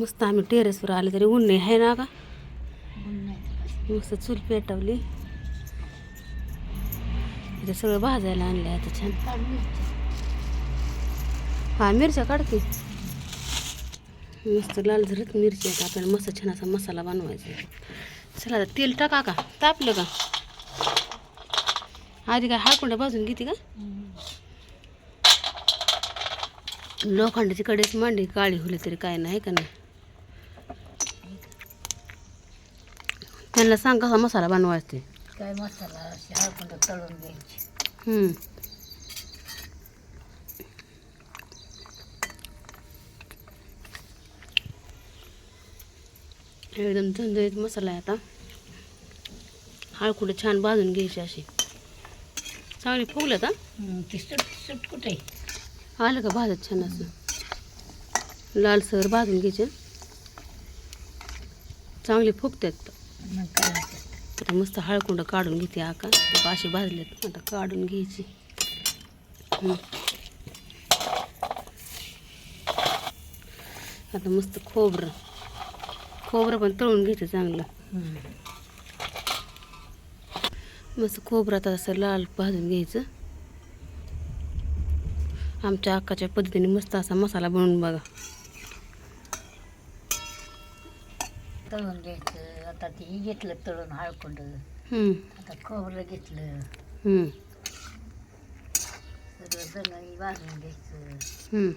मस्त आम्ही टेरेसवर आले तरी ऊन नाही आहे ना का मस्त चूल पेटवली. इथे सगळं भाजायला आणलं आता छान. हा मिरच्या काढते मस्त लाल झरत मिरची आता आपल्याला मस्त छान असा मसाला बनवायचा. चला आता तेल टाका का? तापलं का? आधी काय हाळकुंड्या भाजून घेते का? लोखंडाची कडेच मांडी काळी होली तरी काय नाही का नाही? त्यांना सांग कसा मसाला बनवायचा ते काय मसाला अशी हळकुंड तळून घ्यायची. हम्म. एकदम झणझणीत मसाला आहे आता. हळकुंड छान भाजून घ्यायची अशी. चांगली फुगलं का हं, ती सुट सुट कुठे? आलं का भाजत छान असं? लालसर भाजून घ्यायचे. चांगली फुगतात. आता मस्त हळकुंड काढून घेते आका. आता अशी भाजलेत. आता काढून घ्यायची. आता मस्त खोबरं. खोबरं पण तळून घ्यायचं चांगलं. मस्त खोबरं आता असं लाल भाजून घ्यायचं. आमच्या अक्काच्या पद्धतीने मस्त असा मसाला बनवून बघा. तळून घ्यायचं. आता ते घेतलं तळून हळकुंड. हम्म, आता खोबरं घेतलं. हम्म, सगळं जणांनी भाजून घ्यायचं. हम्म.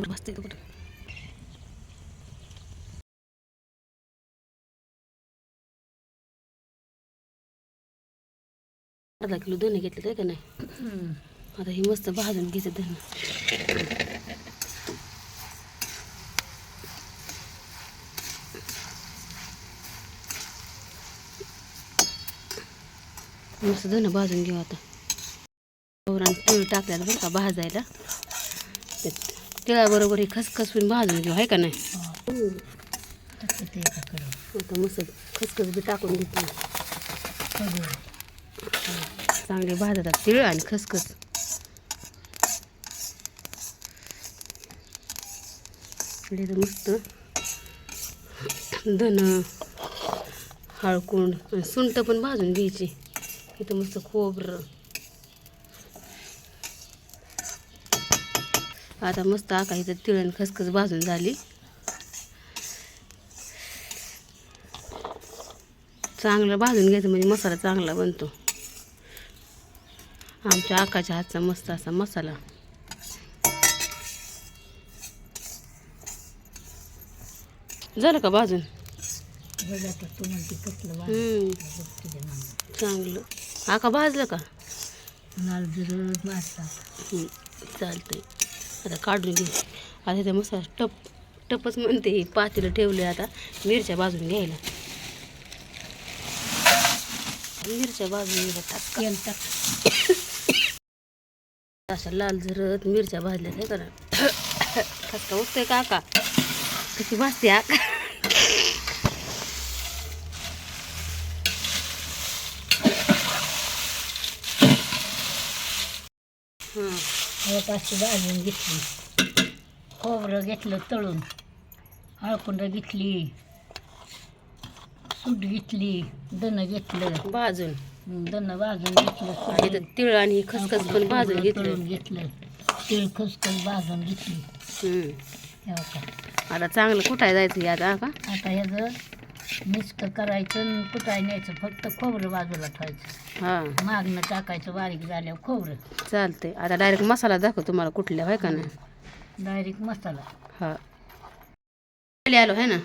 बसते इथं कुठं? अर्धा किलो दोन्ही घेतले काय का नाही? हं. आता ही मस्त भाजून घ्यायचं धन मस्त धनं भाजून घेऊ आता. गौरान तीळ टाकल्यात बरं का भाजायला. ते तिळाबरोबर हे खसखसून भाजून घेऊ आहे का नाही? आता मस्त खसखस बी टाकून घेते चांगले भाजतात तिळ आणि खसखस. मस्त धन हळकुंड आणि सुंट पण भाजून घ्यायची. इथं मस्त खोबरं आता मस्त आका इथं तिळ आणि खसखस भाजून झाली. चांगलं भाजून घ्यायचं म्हणजे मसाला चांगला बनतो. आमच्या आकाच्या हातचा मस्त असा मसाला. झालं का भाजून? बघ चांगलं आका भाजलं का? चालतंय. आता काढून घे. आता ते मसाला टप टपच म्हणते. पातेलं ठेवले आता. मिरच्या भाजून घ्यायला. मिरच्या भाजून टाक. अशा लाल झरत मिरच्या भाजल्या हे करा. खसका उठतोय का आका कशी भाजते आका हां. हळपाची भाजून घेतली. खोबरं घेतलं तळून. हळकुंड घेतली. सूट घेतली. दण घेतलं. भाजून. दण भाजून घेतलं. तिळ आणि खसखस पण भाजून घेतलं. घेतलं. तीळ खसखस भाजून घेतली. आता चांगलं कुठाय जायचं आता का? आता ह्याचं मिक्स करायचं कुटाय न्यायचं? फक्त खोबरं बाजूला ठेवायचं. हां. मागणं टाकायचं बारीक झाल्यावर खोबरं. चालतंय. आता डायरेक्ट मसाला दाखव तुम्हाला कुठल्या आहे का नाही? डायरेक्ट मसाला. हा. खाली आलो आहे ना?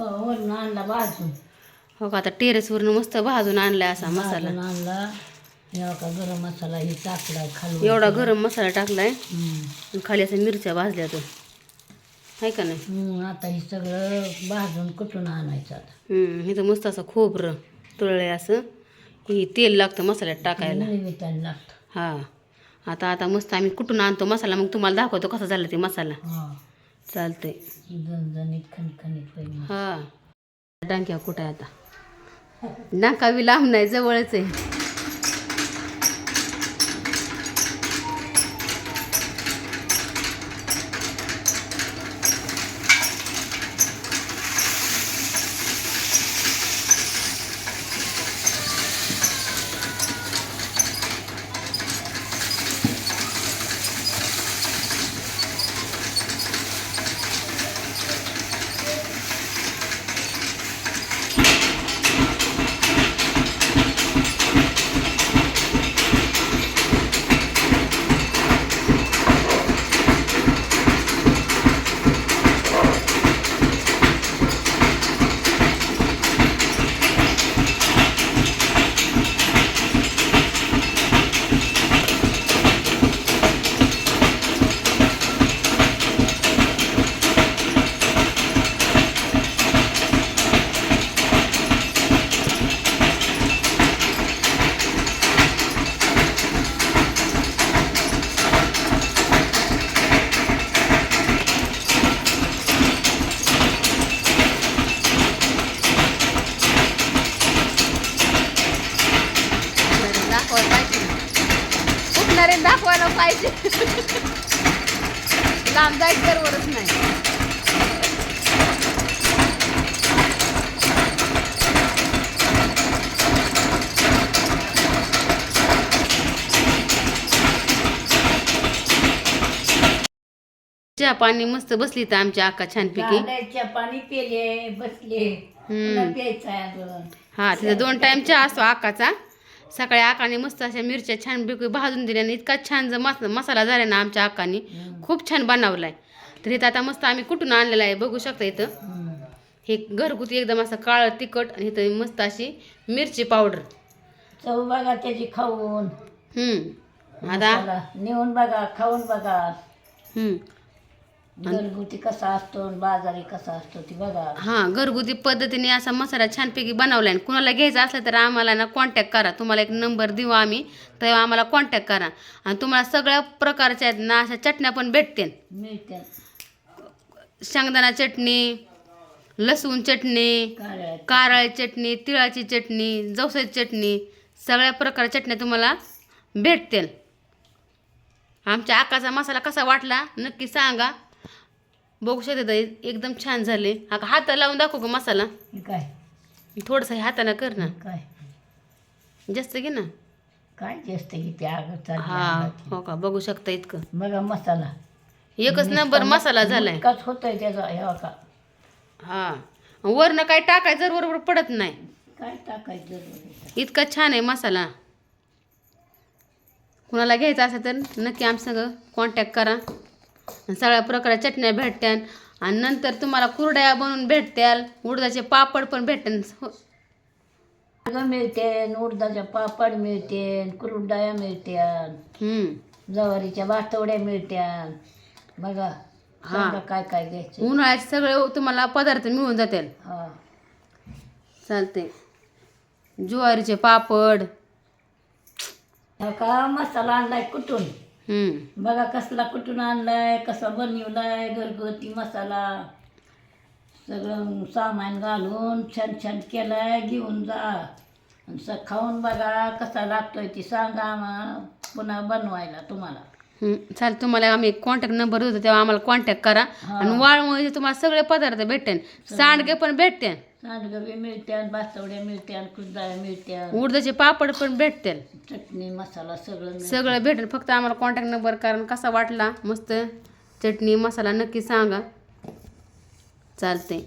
वरून आणला भाजून. हो का? आता टेरेसवरनं मस्त भाजून आणलाय असा मसाला. भाजून आणला. हे बघा गरम मसाला हे टाकलाय खालून. एवढा गरम मसाला टाकलाय. हं. आणि खाली असं मिरच्या भाजल्या तर. आहे का नाही? हं, आता हे सगळं भाजून कुठून आणायचं आता? हम्म, इथं मस्त असं खोबरं तळलंय असं. ही तेल लागतं मसाल्यात टाकायला. विटायला लागतं. हा. आता आता मस्त आम्ही कुठून आणतो मसाला मग तुम्हाला दाखवतो कसा झाला ते मसाला. हा. चालतंय. झणझणीत खणखणीत पाहिजे हा. डांक्या कुठं आहे आता? डांका बी लांब नाही जवळच आहे. पाहिजे. लांब जायचं बरोबरच नाही. चहा पाणी मस्त बसली तर आमच्या आका छानपैकी. झाडाच्या पाणी पेले बसले. हा तिचा दोन टाइम चहा असतो आकाचा सकाळी आकाने मस्त अशा मिरच्या छान पैकी भाजून दिल्या आणि इतका छान जर मस मसाला झाला ना आमच्या आकाने खूप छान बनवलाय. तर इथं आता मस्त आम्ही कुठून आणलेला आहे बघू शकता इथं. हे घरगुती एकदम असं काळं तिखट आणि इथं मस्त अशी मिरची पावडर. चव बघा त्याची खाऊन. हम्म. आता? नेऊन बघा खाऊन बघा. हम्म. घरगुती कसा असतो आणि बाजारी कसा असतो ती बघा. हा घरगुती पद्धतीने असा मसाला छानपैकी बनवलाय आणि कुणाला घ्यायचा असला तर आम्हाला ना कॉन्टॅक्ट करा. तुम्हाला एक नंबर देऊ आम्ही तेव्हा आम्हाला कॉन्टॅक्ट करा. आणि तुम्हाला सगळ्या प्रकारच्या आहेत ना अशा चटण्या पण भेटतील. मिळते शेंगदाणा चटणी लसूण चटणी. कारळ चटणी तिळाची चटणी जवसाची चटणी सगळ्या प्रकारच्या चटण्या तुम्हाला भेटतील. आमच्या आकाचा मसाला कसा वाटला नक्की सांगा. बघू शकता एकदम छान झाले. आका हात लावून दाखव का मसाला? हे काय? थोडंसं हाताने कर ना. काय? जास्त घे ना. काय जास्त आग चालली हा. हो का बघू शकता इतकं. बघा मसाला. एकच नंबर मसाला झालाय. इतकाच होतोय त्याचा हे का हा. वरनं काय टाकायचं जर बरोबर पडत नाही. काय टाकायचं इतका छान आहे मसाला. कुणाला घ्यायचा असेल तर नक्की आमचं कॉन्टॅक्ट करा. सगळ्या प्रकारच्या चटण्या भेटत्यान. आणि नंतर तुम्हाला कुरड्या बनवून भेटत्याल. उडदाचे पापड पण हो सगळं मिळते उडदाच्या पापड मिळते कुरडाया मिळत्या हम्म. जवारीच्या बातवड्या मिळत्या बघा सांगा काय काय घ्यायचं. उन्हाळ्याचे सगळे तुम्हाला पदार्थ मिळून जातील. हा. चालते ज्वारीचे पापड. हा का मसाला आणलाय कुठून. बघा कसला कुठून आणलाय कसा बनवलाय घरगुती मसाला. सगळं सामान घालून छान छान केलाय घेऊन जा. स खाऊन बघा कसा लागतोय ती सांगा आम्हा पुन्हा बनवायला तुम्हाला. चालेल तुम्हाला आम्ही कॉन्टॅक्ट नंबर देतो तेव्हा आम्हाला कॉन्टॅक्ट करा. आणि वाळमुळे तुम्हाला सगळे पदार्थ भेटतील सांडगे पण भेटतील सांडगं बी मिळत्या बास्तवड्या मिळत्या कुरडाया मिळत्या उडदाचे पापड पण भेटतील. चटणी मसाला सगळं मिळतं. सगळं भेटेल. फक्त आम्हाला कॉन्टॅक्ट नंबर कारण कसा वाटला मस्त चटणी मसाला नक्की सांगा. चालते